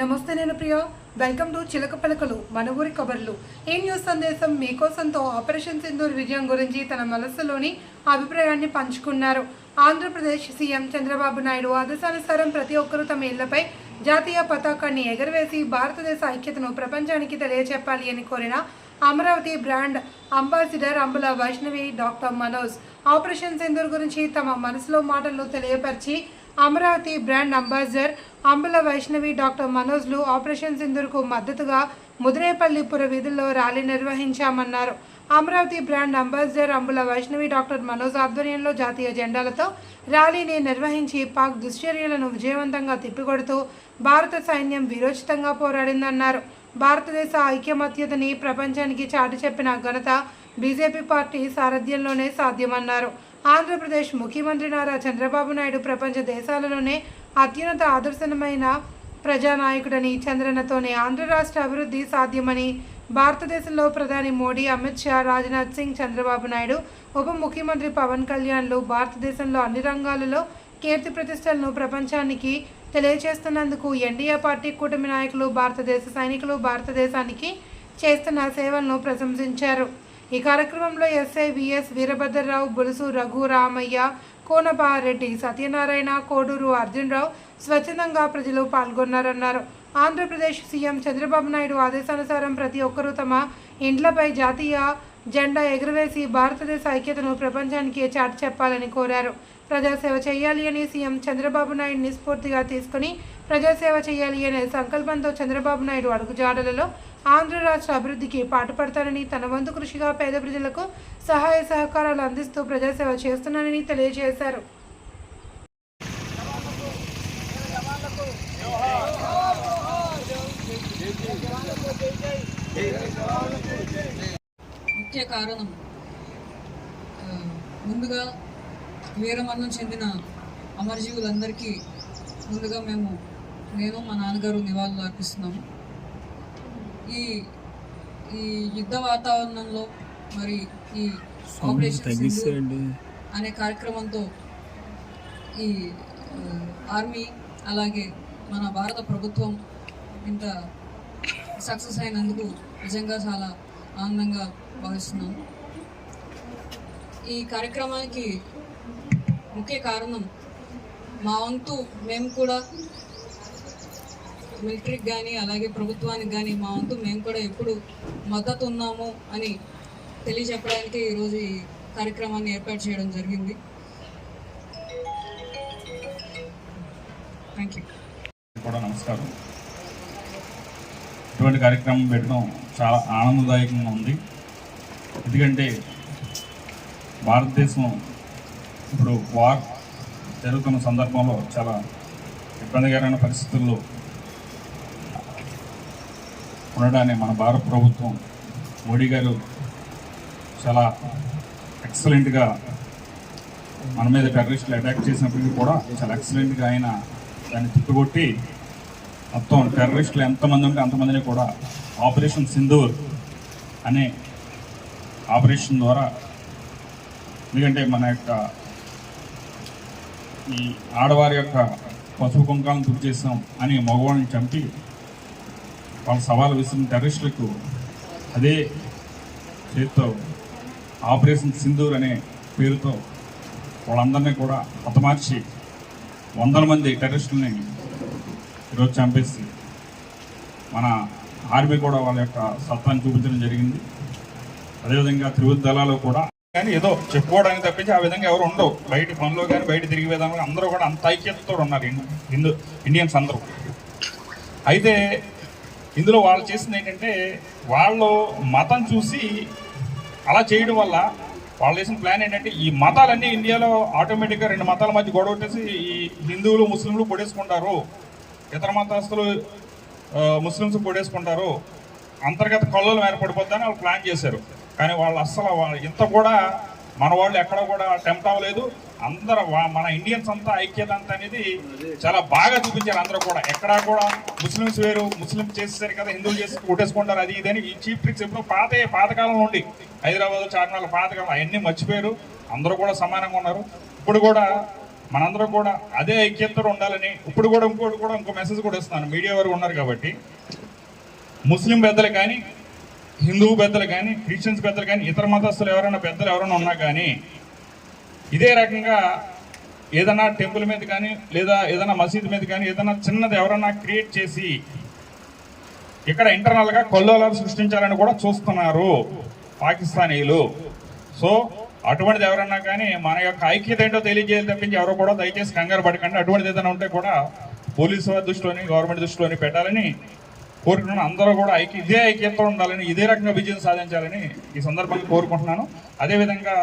నమస్తే నేను ప్రియ welcome to చిలక పలకలు మన ఊరి కబర్లు. ఈ న్యూస్ సందేశం మీకోసంతో ఆపరేషన్ సింధూర్ విజయం గురించి తన మనస్సులోని అభిప్రాయాన్ని పంచుకున్నారు. ఆంధ్రప్రదేశ్ సీఎం చంద్రబాబు నాయుడు ఆదేశానుసారం ప్రతి ఒక్కరూ తమ ఇళ్ళపై జాతీయ పతాకాన్ని ఎగరవేసి భారతదేశ ఐక్యతను ప్రపంచానికి తెలియచెప్పాలి అని కోరిన Amaravati brand ambassador Ambula Vaishnavi doctor Manoj operation Sindoor గురించి తమ మనసులో మాటలు తెలియపరిచి Amaravati brand ambassador Ambula Vaishnavi doctor మనోజ్లు operation సింధుర్కు మద్దతుగా ముదిరేపల్లిపుర వీధుల్లో rally నిర్వహించామన్నారు. Amaravati brand ambassador Ambula Vaishnavi doctor Manoj ఆధ్వర్యంలో జాతీయ జెండాలతో ర్యాలీని నిర్వహించి పాక్ దుశ్చర్యలను విజయవంతంగా తిప్పికొడుతూ భారత సైన్యం వీరోచితంగా పోరాడిందన్నారు. భారతదేశ ఐక్యమత్యతని ప్రపంచానికి చాటి చెప్పిన ఘనత బీజేపీ పార్టీ సారథ్యంలోనే సాధ్యమన్నారు. ఆంధ్రప్రదేశ్ ముఖ్యమంత్రి నారా చంద్రబాబు నాయుడు ప్రపంచ దేశాలలోనే అత్యున్నత ఆదర్శనమైన ప్రజానాయకుడని చంద్రనతోనే ఆంధ్ర రాష్ట్ర అభివృద్ధి సాధ్యమని భారతదేశంలో ప్రధాని మోడీ అమిత్ షా రాజ్నాథ్ సింగ్ చంద్రబాబు నాయుడు ఉప ముఖ్యమంత్రి పవన్ కళ్యాణ్లు భారతదేశంలో అన్ని రంగాలలో కీర్తి ప్రతిష్టలను ప్రపంచానికి తెలియజేస్తున్నందుకు ఎన్డీఏ పార్టీ కూటమి నాయకులు భారతదేశ సైనికులు భారతదేశానికి చేస్తున్న సేవలను ప్రశంసించారు. ఈ కార్యక్రమంలో ఎస్ఐ విఎస్ వీరభద్రరావు బులుసు రఘు రామయ్య కోనపారెడ్డి సత్యనారాయణ కోడూరు అర్జునరావు స్వచ్ఛందంగా ప్రజలు పాల్గొన్నారన్నారు. ఆంధ్రప్రదేశ్ సీఎం చంద్రబాబు నాయుడు ఆదేశానుసారం ప్రతి ఒక్కరూ తమ ఇండ్లపై జాతీయ జెండా ఎగురవేసి భారతదేశ ఐక్యతను ప్రపంచానికి చాటి చెప్పాలని కోరారు. ప్రజాసేవ చేయాలి అని సీఎం చంద్రబాబు నాయుడిని స్ఫూర్తిగా తీసుకుని ప్రజాసేవ చేయాలి అనే సంకల్పంతో చంద్రబాబు నాయుడు అడుగుజాడలలో ఆంధ్ర రాష్ట్ర అభివృద్ధికి పాటుపడతానని తన వంతు కృషిగా పేద ప్రజలకు సహాయ సహకారాలు అందిస్తూ ప్రజాసేవ చేస్తున్నానని తెలియజేశారు. ముఖ్య కారణం ముందుగా వీరమరణం చెందిన అమరజీవులందరికీ ముందుగా మేము నేను మా నాన్నగారు నివాళులు అర్పిస్తున్నాము. ఈ ఈ యుద్ధ వాతావరణంలో మరి ఈ ఆపరేషన్ అనే కార్యక్రమంతో ఈ ఆర్మీ అలాగే మన భారత ప్రభుత్వం ఇంత సక్సెస్ అయినందుకు నిజంగా చాలా ఆనందంగా భావిస్తున్నాను ఈ కార్యక్రమానికి ముఖ్య కారణం మా వంతు మేము కూడా మిలిటరీకి కానీ అలాగే ప్రభుత్వానికి కానీ మా వంతు మేము కూడా ఎప్పుడు మద్దతు ఉన్నాము అని తెలియజెప్పడానికి ఈరోజు ఈ కార్యక్రమాన్ని ఏర్పాటు చేయడం జరిగింది. థ్యాంక్ యూ కూడా నమస్కారం. ఇటువంటి కార్యక్రమం పెట్టడం చాలా ఆనందదాయకంగా ఉంది. ఎందుకంటే భారతదేశం ఇప్పుడు వార్ జరుగుతున్న సందర్భంలో చాలా ఇబ్బందికరమైన పరిస్థితుల్లో ఉండడాన్ని మన భారత ప్రభుత్వం మోడీ గారు చాలా ఎక్సలెంట్గా మన మీద టెర్రరిస్టులు అటాక్ చేసినప్పటికీ కూడా చాలా ఎక్సలెంట్గా ఆయన దాన్ని తిప్పికొట్టి మొత్తం టెర్రరిస్టులు ఎంతమంది ఉంటే అంతమందిని కూడా ఆపరేషన్ సింధూర్ అనే ఆపరేషన్ ద్వారా ఎందుకంటే మన యొక్క ఈ ఆడవారి యొక్క పసుపు కుంకాలను తుడి చేస్తాం అని మగవాళ్ళని చంపి వాళ్ళ సవాలు విసిరిన టెర్రరిస్టులకు అదే చేతితో ఆపరేషన్ సింధూర్ అనే పేరుతో వాళ్ళందరినీ కూడా హతమార్చి వందల మంది టెర్రరిస్టులని ఈరోజు చంపేసి మన ఆర్మీ కూడా వాళ్ళ యొక్క సత్తాన్ని చూపించడం జరిగింది. అదేవిధంగా త్రివిధ దళాలు కూడా కానీ ఏదో చెప్పుకోవడానికి తప్పించి ఆ విధంగా ఎవరు ఉండవు. బయట పనిలో కానీ బయట తిరిగి విధానంలో అందరూ కూడా అంత ఐక్యతతో ఉన్నారు. హిందూ ఇండియన్స్ అందరూ. అయితే ఇందులో వాళ్ళు చేసింది ఏంటంటే వాళ్ళు మతం చూసి అలా చేయడం వల్ల వాళ్ళు చేసిన ప్లాన్ ఏంటంటే ఈ మతాలన్నీ ఇండియాలో ఆటోమేటిక్గా రెండు మతాల మధ్య గొడవ వచ్చేసి ఈ హిందువులు ముస్లింలు పొడేసుకుంటారు ఇతర మతస్థులు ముస్లింస్ ముస్లిమ్స్ పొడేసుకుంటారు అంతర్గత కళ్ళలు ఏర్పడిపోద్దని వాళ్ళు ప్లాన్ చేశారు. కానీ వాళ్ళు అస్సలు వాళ్ళు ఇంత కూడా మన వాళ్ళు ఎక్కడ కూడా టెంప్ట్ అవ్వలేదు. అందరూ మన ఇండియన్స్ అంతా ఐక్యత అంతా అనేది చాలా బాగా చూపించారు అందరూ కూడా. ఎక్కడా కూడా ముస్లిమ్స్ వేరు ముస్లిం చేసేసారు కదా హిందువులు చేసి కొట్టేసుకుంటారు అది ఇదని ఈ చీప్ ట్రిక్స్ ఎప్పుడు పాత పాతకాలంలో ఉండి హైదరాబాద్ చార్మినార్ పాతకాలం అవన్నీ మర్చిపోయారు. అందరూ కూడా సమానంగా ఉన్నారు. ఇప్పుడు కూడా మనందరూ కూడా అదే ఐక్యతతో ఉండాలని ఇప్పుడు కూడా ఇంకోటి కూడా ఇంకో మెసేజ్ కూడా ఇస్తాను మీడియా వారు ఉన్నారు కాబట్టి. ముస్లిం పెద్దలు కానీ హిందూ పెద్దలు కానీ క్రిస్టియన్స్ పెద్దలు కానీ ఇతర మతస్థులు ఎవరైనా పెద్దలు ఎవరైనా ఉన్నా కానీ ఇదే రకంగా ఏదైనా టెంపుల్ మీద కానీ లేదా ఏదైనా మసీదు మీద కానీ ఏదైనా చిన్నది ఎవరైనా క్రియేట్ చేసి ఇక్కడ ఇంటర్నల్గా కొల్లోలాలు సృష్టించాలని కూడా చూస్తున్నారు పాకిస్తానీలు. సో అటువంటిది ఎవరన్నా కానీ మన యొక్క ఐక్యత ఏంటో తెలియజేయాలి తప్పించి ఎవరు కూడా దయచేసి కంగారు పడకండి. అటువంటిది ఏదైనా ఉంటే కూడా పోలీసు వారి దృష్టిలోని గవర్నమెంట్ దృష్టిలోని పెట్టాలని కోరుకుంటున్నాను. అందరూ కూడా ఐక్య ఇదే ఐక్యతతో ఉండాలని ఇదే రకంగా విజయం సాధించాలని ఈ సందర్భంగా కోరుకుంటున్నాను. అదేవిధంగా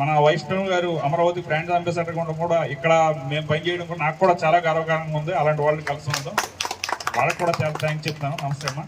మన వైష్ణవ్ గారు అమరావతి బ్రాండ్ అంబాసిడర్ కూడా కూడా ఇక్కడ మేము పనిచేయడం కూడా నాకు కూడా చాలా గర్వకారంగా ఉంది. అలాంటి వాళ్ళని కలిసి ఉందాం వాళ్ళకి కూడా చాలా థ్యాంక్స్ చెప్తాను. నమస్తే అమ్మా.